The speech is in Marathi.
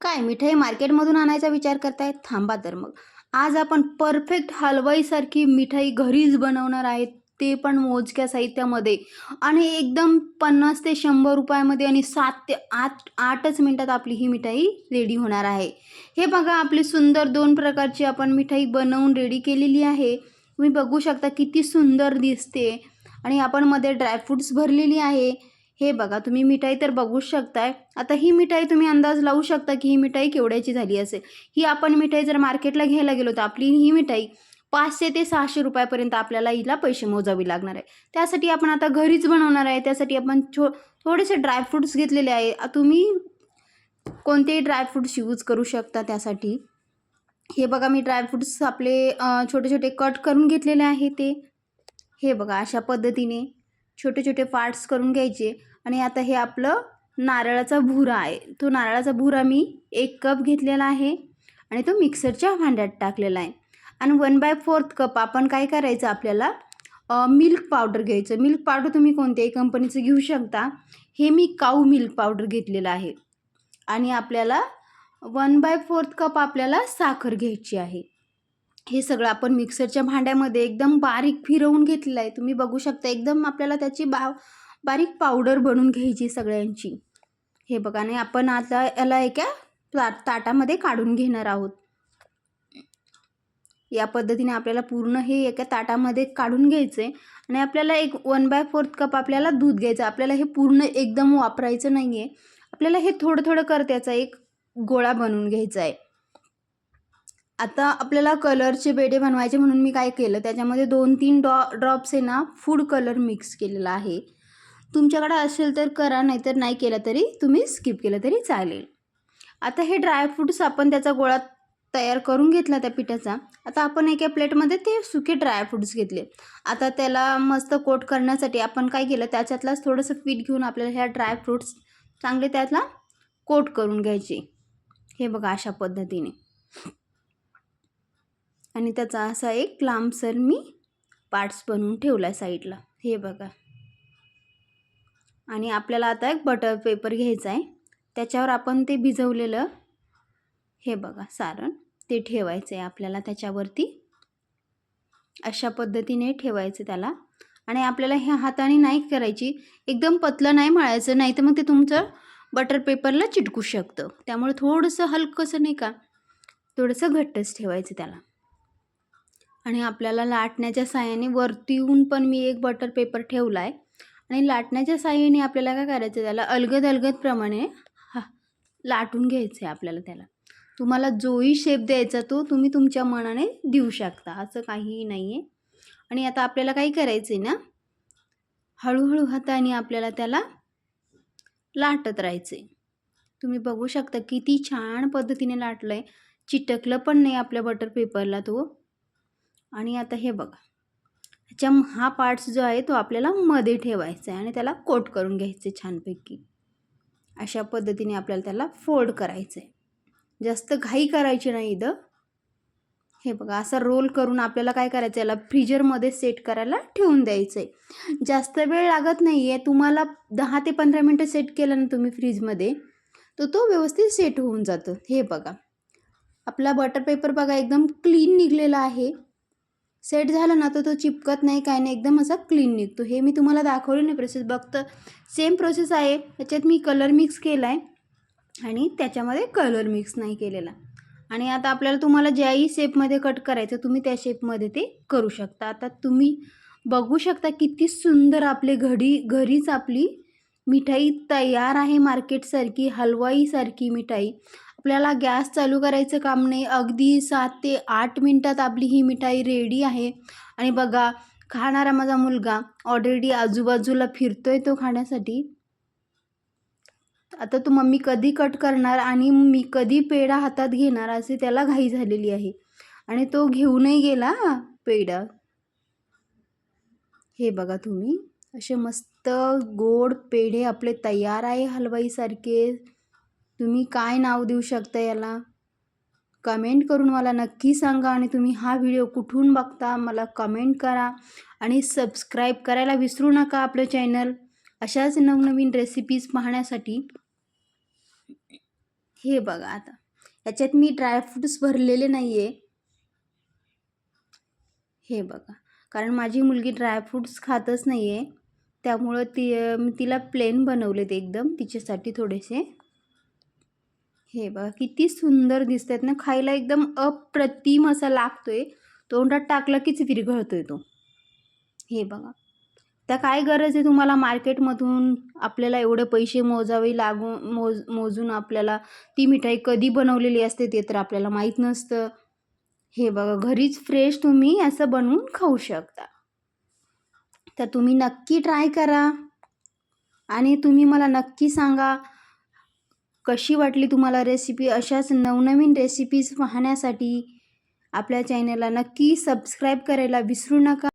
काय मिठाई मार्केटमधून आणायचा विचार करताय थांबा तर मग. आज आपण परफेक्ट हलवाईसारखी मिठाई घरीच बनवणार आहेत ते पण मोजक्या साहित्यामध्ये. आणि एकदम पन्नास ते शंभर रुपयामध्ये आणि सात ते आठ आठच मिनटात आपली ही मिठाई रेडी होणार आहे. हे बघा आपली सुंदर दोन प्रकारची आपण मिठाई बनवून रेडी केलेली आहे. तुम्ही बघू शकता किती सुंदर दिसते. आणि आपण मध्ये ड्रायफ्रूट्स भरलेली आहे. हे बघा तुम्ही मिठाई तर बघूच शकताय. आता ही मिठाई तुम्ही अंदाज लावू शकता की ही मिठाई केवढ्याची झाली असेल. ही आपण मिठाई जर मार्केटला घ्यायला गेलो तर आपली ही मिठाई पाचशे ते सहाशे रुपयापर्यंत आपल्याला हिला पैसे मोजावे लागणार आहे. त्यासाठी आपण आता घरीच बनवणार आहे. त्यासाठी आपण छो थोडेसे ड्रायफ्रूट्स घेतलेले आहे. तुम्ही कोणतेही ड्रायफ्रूट्स यूज करू शकता त्यासाठी. हे बघा मी ड्रायफ्रूट्स आपले छोटे छोटे कट करून घेतलेले आहे ते. हे बघा अशा पद्धतीने. छोटे छोटे पार्ट्स करून घ्यायचे आणि आता हे आपलं नारळाचा भुरा आहे. तो नारळाचा भुरा मी एक कप घेतलेला आहे आणि तो मिक्सरच्या भांड्यात टाकलेला आहे. आणि वन बाय फोर्थ कप आपण काय करायचं आपल्याला? मिल्क पावडर घ्यायचं. मिल्क पावडर तुम्ही कोणत्याही कंपनीचं घेऊ शकता. हे मी काऊ मिल्क पावडर घेतलेलं आहे. आणि आपल्याला वन बाय फोर्थ कप आपल्याला साखर घ्यायची आहे. हे सगळं आपण मिक्सरच्या भांड्यामध्ये एकदम बारीक फिरवून घेतलेलं आहे. तुम्ही बघू शकता एकदम आपल्याला त्याची बा बारीक पावडर बनवून घ्यायची सगळ्यांची. हे बघा आणि आपण आता याला एका ता ताटामध्ये काढून घेणार आहोत. या पद्धतीने आपल्याला पूर्ण हे एका ताटामध्ये काढून घ्यायचं आहे आणि आपल्याला एक वन बाय फोर्थ कप आपल्याला दूध घ्यायचं. आपल्याला हे पूर्ण एकदम वापरायचं नाही आहे आपल्याला हे थोडं थोडं करत्याचा एक गोळा बनवून घ्यायचा आहे आता आपल्याला कलरचे बेडे बनवायचे म्हणून मी काय केलं त्याच्यामध्ये दोन तीन डॉ ड्रॉप्स आहे ना फूड कलर मिक्स केलेला आहे. तुमच्याकडे असेल तर करा नाहीतर नाही केलं तरी तुम्ही स्किप केलं तरी चालेल. आता हे ड्रायफ्रूट्स आपण त्याचा गोळा तयार करून घेतला त्या पिठाचा. आता आपण एका प्लेटमध्ये ते सुके ड्रायफ्रूट्स घेतले. आता त्याला मस्त कोट करण्यासाठी आपण काय केलं त्याच्यातलाच थोडंसं पीठ घेऊन आपल्याला ह्या ड्रायफ्रूट्स चांगले त्यातला कोट करून घ्यायचे. हे बघा अशा पद्धतीने. आणि त्याचा असा एक लांबसर मी पार्ट्स बनवून ठेवला आहे साईडला. हे बघा. आणि आपल्याला आता एक बटर पेपर घ्यायचा आहे. त्याच्यावर आपण ते भिजवलेलं हे बघा सारण ते ठेवायचं आहे आपल्याला त्याच्यावरती. अशा पद्धतीने ठेवायचं त्याला. आणि आपल्याला ह्या हाताने नाही करायची. एकदम पतलं नाही मळायचं नाही तर मग ते तुमचं बटर पेपरला चिटकू शकतं. त्यामुळे थोडंसं हलकंसं नाही का थोडंसं घट्टच ठेवायचं त्याला. आणि आपल्याला लाटण्याच्या साह्याने वरती येऊन पण मी एक बटर पेपर ठेवला आहे आणि लाटण्याच्या साह्याने आपल्याला काय करायचं त्याला अलगद अलगदप्रमाणे हा लाटून घ्यायचं आहे आपल्याला त्याला. तुम्हाला जोही शेप द्यायचा तो तुम्ही तुमच्या मनाने देऊ शकता असं काहीही नाही आहे आणि आता आपल्याला काय करायचं आहे ना हळूहळू हाताने आपल्याला त्याला लाटत राहायचं आहे तुम्ही बघू शकता किती छान पद्धतीने लाटलं आहे चिटकलं पण नाही आपल्या बटर पेपरला तो. आणि आता हे बघा. ह्याच्या हा पार्ट्स जो आहे तो आपल्याला मध्ये ठेवायचा आहे आणि त्याला कोट करून घ्यायचे छानपैकी. अशा पद्धतीने आपल्याला त्याला फोल्ड करायचं आहे जास्त घाई करायची नाही इथं. हे बघा असा रोल करून आपल्याला काय करायचं याला फ्रीजरमध्ये सेट करायला ठेवून द्यायचं आहे जास्त वेळ लागत नाही आहे तुम्हाला दहा ते पंधरा मिनटं सेट केलं ना तुम्ही फ्रीजमध्ये तर तो व्यवस्थित सेट होऊन जातो. हे बघा. आपला बटर पेपर बघा एकदम क्लीन निघलेला आहे. सेट झाला ना तर तो चिपकत नाही काय नाही. एकदम असा क्लीन निघतो. हे मी तुम्हाला दाखवली नाही प्रोसेस बघतं सेम प्रोसेस आहे. त्याच्यात मी कलर मिक्स केला आहे आणि त्याच्यामध्ये कलर मिक्स नाही केलेला. आणि आता आपल्याला तुम्हाला ज्याही शेपमध्ये कट करायचं तुम्ही त्या शेपमध्ये ते करू शकता. आता तुम्ही बघू शकता किती सुंदर आपले घडी घरीच आपली मिठाई तयार आहे मार्केटसारखी हलवाईसारखी मिठाई. आपल्याला गॅस चालू करायचं काम नाही. अगदी सात ते आठ मिनटात आपली ही मिठाई रेडी आहे. आणि बघा खाणारा माझा मुलगा ऑलरेडी आजूबाजूला फिरतोय तो खाण्यासाठी. आता तो मम्मी कधी कट करणार आणि मी कधी पेढा हातात घेणार असे त्याला घाई झालेली आहे. आणि तो घेऊनही गेला पेढा. हे बघा तुम्ही असे मस्त गोड पेढे आपले तयार आहे हलवाईसारखे. तुम्ही काय नाव देऊ शकता याला? कमेंट करून मला नक्की सांगा आणि तुम्ही हा व्हिडिओ कुठून बघता मला कमेंट करा आणि सबस्क्राईब करायला विसरू नका आपलं चॅनल. अशाच नवनवीन रेसिपीज पाहण्यासाठी हे बघा आता. याच्यात मी ड्रायफ्रूट्स भरलेले नाही आहे हे बघा. कारण माझी मुलगी ड्रायफ्रूट्स खातच नाही आहे त्यामुळं ती मी तिला प्लेन बनवलेत एकदम. तिच्यासाठी थोडेसे. हे बघा किती सुंदर दिसत आहेत ना. खायला एकदम अप्रतिम असा लागतोय. तोंडात टाकला कीच विरघळतोय तो. हे बघा. त्या काय गरज आहे तुम्हाला मार्केटमधून आपल्याला एवढे पैसे मोजावे लागून मोज मोजून आपल्याला? ती मिठाई कधी बनवलेली असते ते तर आपल्याला माहीत नसतं. हे बघा घरीच फ्रेश तुम्ही असं बनवून खाऊ शकता. तर तुम्ही नक्की ट्राय करा. आणि तुम्ही मला नक्की सांगा कशी वाटली तुम्हाला रेसिपी अशाच नवनवीन रेसिपीज पाहण्यासाठी आपल्या चॅनलला नक्की सबस्क्राईब करायला विसरू नका.